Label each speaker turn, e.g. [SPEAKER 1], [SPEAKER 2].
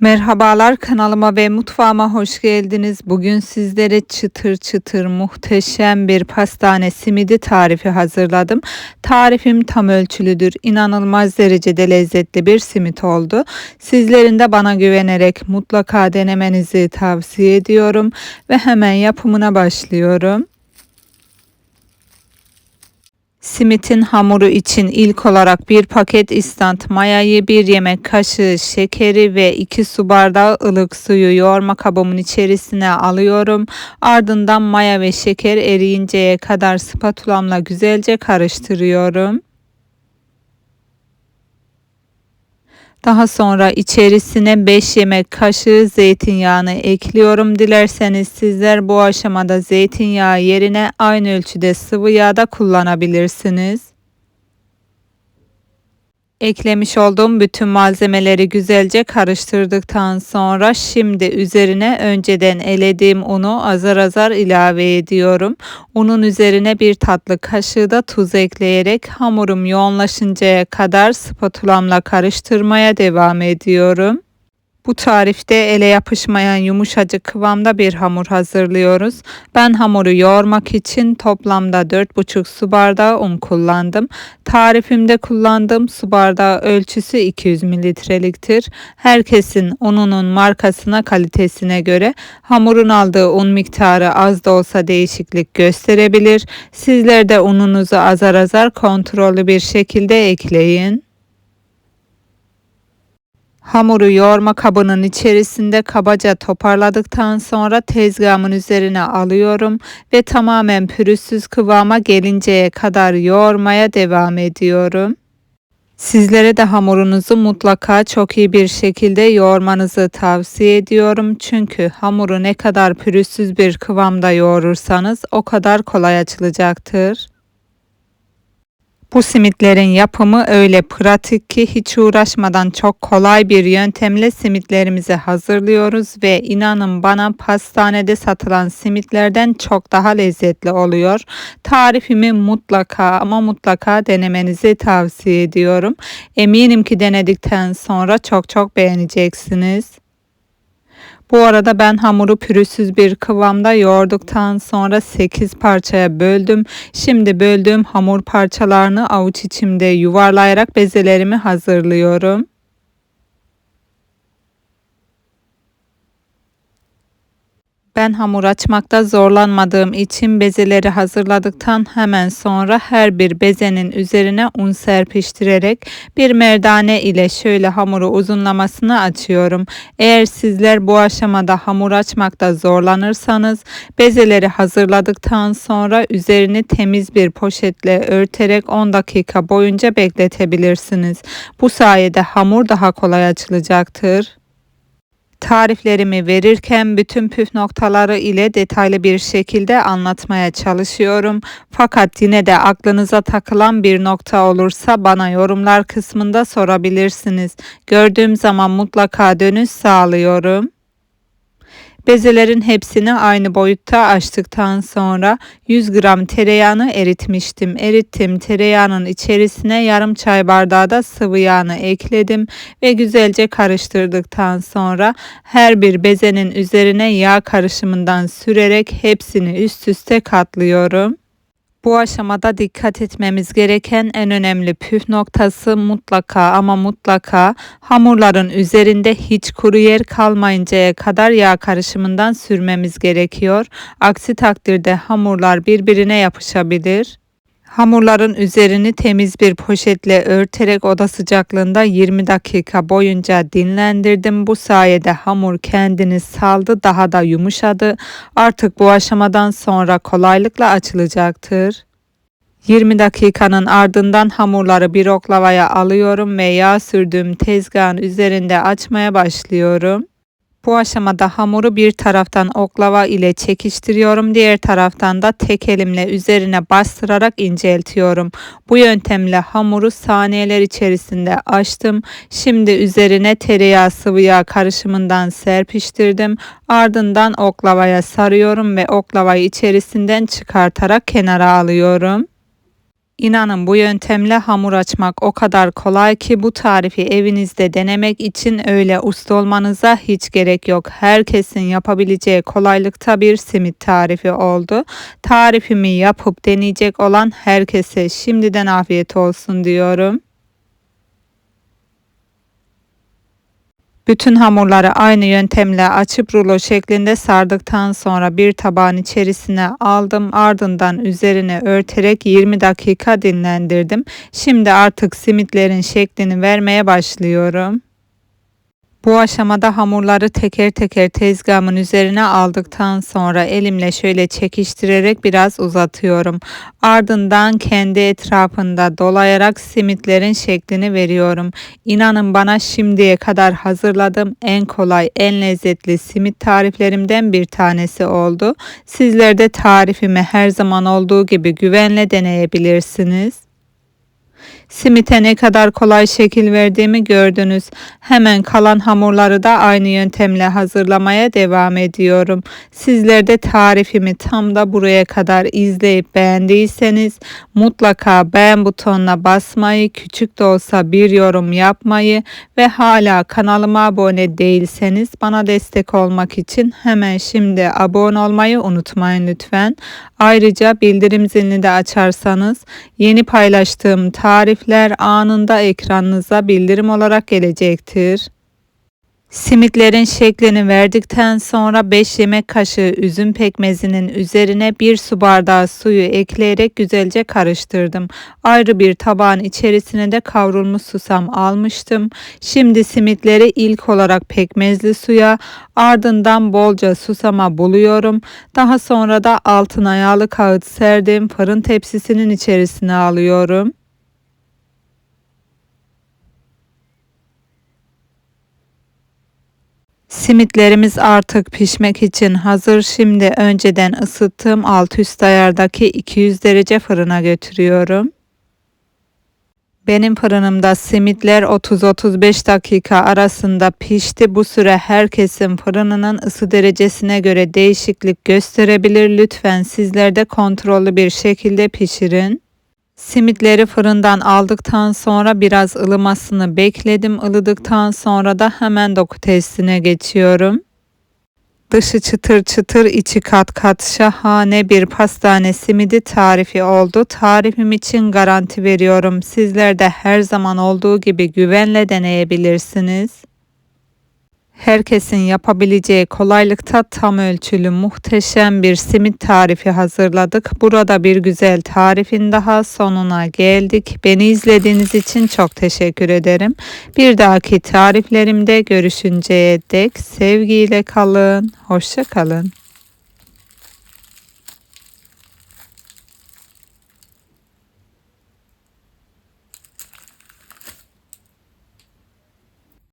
[SPEAKER 1] Merhabalar kanalıma ve mutfağıma hoş geldiniz. Bugün sizlere çıtır çıtır muhteşem bir pastane simidi tarifi hazırladım. Tarifim tam ölçülüdür. İnanılmaz derecede lezzetli bir simit oldu. Sizlerin de bana güvenerek mutlaka denemenizi tavsiye ediyorum ve hemen yapımına başlıyorum. Simitin hamuru için ilk olarak bir paket istant mayayı, bir yemek kaşığı şekeri ve 2 su bardağı ılık suyu yoğurma kabımın içerisine alıyorum. Ardından maya ve şeker eriyinceye kadar spatulamla güzelce karıştırıyorum. Daha sonra içerisine 5 yemek kaşığı zeytinyağını ekliyorum. Dilerseniz sizler bu aşamada zeytinyağı yerine aynı ölçüde sıvı yağ da kullanabilirsiniz. Eklemiş olduğum bütün malzemeleri güzelce karıştırdıktan sonra şimdi üzerine önceden elediğim unu azar azar ilave ediyorum. Unun üzerine bir tatlı kaşığı da tuz ekleyerek hamurum yoğunlaşıncaya kadar spatulamla karıştırmaya devam ediyorum. Bu tarifte ele yapışmayan yumuşacık kıvamda bir hamur hazırlıyoruz. Ben hamuru yoğurmak için toplamda 4,5 su bardağı un kullandım. Tarifimde kullandığım su bardağı ölçüsü 200 mililitreliktir. Herkesin ununun markasına kalitesine göre hamurun aldığı un miktarı az da olsa değişiklik gösterebilir. Sizler de ununuzu azar azar kontrollü bir şekilde ekleyin. Hamuru yoğurma kabının içerisinde kabaca toparladıktan sonra tezgahımın üzerine alıyorum ve tamamen pürüzsüz kıvama gelinceye kadar yoğurmaya devam ediyorum. Sizlere de hamurunuzu mutlaka çok iyi bir şekilde yoğurmanızı tavsiye ediyorum. Çünkü hamuru ne kadar pürüzsüz bir kıvamda yoğurursanız o kadar kolay açılacaktır. Bu simitlerin yapımı öyle pratik ki hiç uğraşmadan çok kolay bir yöntemle simitlerimizi hazırlıyoruz ve inanın bana pastanede satılan simitlerden çok daha lezzetli oluyor. Tarifimi mutlaka ama mutlaka denemenizi tavsiye ediyorum. Eminim ki denedikten sonra çok çok beğeneceksiniz. Bu arada ben hamuru pürüzsüz bir kıvamda yoğurduktan sonra 8 parçaya böldüm. Şimdi böldüğüm hamur parçalarını avuç içimde yuvarlayarak bezelerimi hazırlıyorum. Ben hamur açmakta zorlanmadığım için bezeleri hazırladıktan hemen sonra her bir bezenin üzerine un serpiştirerek bir merdane ile şöyle hamuru uzunlamasını açıyorum. Eğer sizler bu aşamada hamur açmakta zorlanırsanız bezeleri hazırladıktan sonra üzerini temiz bir poşetle örterek 10 dakika boyunca bekletebilirsiniz. Bu sayede hamur daha kolay açılacaktır. Tariflerimi verirken bütün püf noktaları ile detaylı bir şekilde anlatmaya çalışıyorum. Fakat yine de aklınıza takılan bir nokta olursa bana yorumlar kısmında sorabilirsiniz. Gördüğüm zaman mutlaka dönüş sağlıyorum. Bezelerin hepsini aynı boyutta açtıktan sonra 100 gram tereyağını eritmiştim. Erittim tereyağının içerisine yarım çay bardağı da sıvı yağını ekledim ve güzelce karıştırdıktan sonra her bir bezenin üzerine yağ karışımından sürerek hepsini üst üste katlıyorum. Bu aşamada dikkat etmemiz gereken en önemli püf noktası mutlaka ama mutlaka hamurların üzerinde hiç kuru yer kalmayıncaya kadar yağ karışımından sürmemiz gerekiyor. Aksi takdirde hamurlar birbirine yapışabilir. Hamurların üzerini temiz bir poşetle örterek oda sıcaklığında 20 dakika boyunca dinlendirdim. Bu sayede hamur kendini saldı, daha da yumuşadı. Artık bu aşamadan sonra kolaylıkla açılacaktır. 20 dakikanın ardından hamurları bir oklavaya alıyorum ve yağ sürdüğüm tezgahın üzerinde açmaya başlıyorum. Bu aşamada hamuru bir taraftan oklava ile çekiştiriyorum. Diğer taraftan da tek elimle üzerine bastırarak inceltiyorum. Bu yöntemle hamuru saniyeler içerisinde açtım. Şimdi üzerine tereyağı sıvı yağ karışımından serpiştirdim. Ardından oklavaya sarıyorum ve oklavayı içerisinden çıkartarak kenara alıyorum. İnanın bu yöntemle hamur açmak o kadar kolay ki bu tarifi evinizde denemek için öyle usta olmanıza hiç gerek yok. Herkesin yapabileceği kolaylıkta bir simit tarifi oldu. Tarifimi yapıp deneyecek olan herkese şimdiden afiyet olsun diyorum. Bütün hamurları aynı yöntemle açıp rulo şeklinde sardıktan sonra bir tabağın içerisine aldım. Ardından üzerine örterek 20 dakika dinlendirdim. Şimdi artık simitlerin şeklini vermeye başlıyorum. Bu aşamada hamurları teker teker tezgahımın üzerine aldıktan sonra elimle şöyle çekiştirerek biraz uzatıyorum. Ardından kendi etrafında dolayarak simitlerin şeklini veriyorum. İnanın bana şimdiye kadar hazırladığım en kolay, en lezzetli simit tariflerimden bir tanesi oldu. Sizler de tarifimi her zaman olduğu gibi güvenle deneyebilirsiniz. Simite ne kadar kolay şekil verdiğimi gördünüz. Hemen kalan hamurları da aynı yöntemle hazırlamaya devam ediyorum. Sizler de tarifimi tam da buraya kadar izleyip beğendiyseniz mutlaka beğen butonuna basmayı, küçük de olsa bir yorum yapmayı ve hala kanalıma abone değilseniz bana destek olmak için hemen şimdi abone olmayı unutmayın lütfen. Ayrıca bildirim zilini de açarsanız yeni paylaştığım tarifler anında ekranınıza bildirim olarak gelecektir. Simitlerin şeklini verdikten sonra 5 yemek kaşığı üzüm pekmezinin üzerine 1 su bardağı suyu ekleyerek güzelce karıştırdım. Ayrı bir tabağın içerisine de kavrulmuş susam almıştım. Şimdi simitleri ilk olarak pekmezli suya ardından bolca susama buluyorum. Daha sonra da altına yağlı kağıt serdim fırın tepsisinin içerisine alıyorum. Simitlerimiz artık pişmek için hazır. Şimdi önceden ısıttığım alt üst ayardaki 200 derece fırına götürüyorum. Benim fırınımda simitler 30-35 dakika arasında pişti. Bu süre herkesin fırınının ısı derecesine göre değişiklik gösterebilir. Lütfen sizler de kontrollü bir şekilde pişirin. Simitleri fırından aldıktan sonra biraz ılımasını bekledim. Ilıdıktan sonra da hemen doku testine geçiyorum. Dışı çıtır çıtır içi kat kat şahane bir pastane simidi tarifi oldu. Tarifim için garanti veriyorum. Sizler de her zaman olduğu gibi güvenle deneyebilirsiniz. Herkesin yapabileceği kolaylıkta tam ölçülü muhteşem bir simit tarifi hazırladık. Burada bir güzel tarifin daha sonuna geldik. Beni izlediğiniz için çok teşekkür ederim. Bir dahaki tariflerimde görüşünceye dek sevgiyle kalın. Hoşça kalın.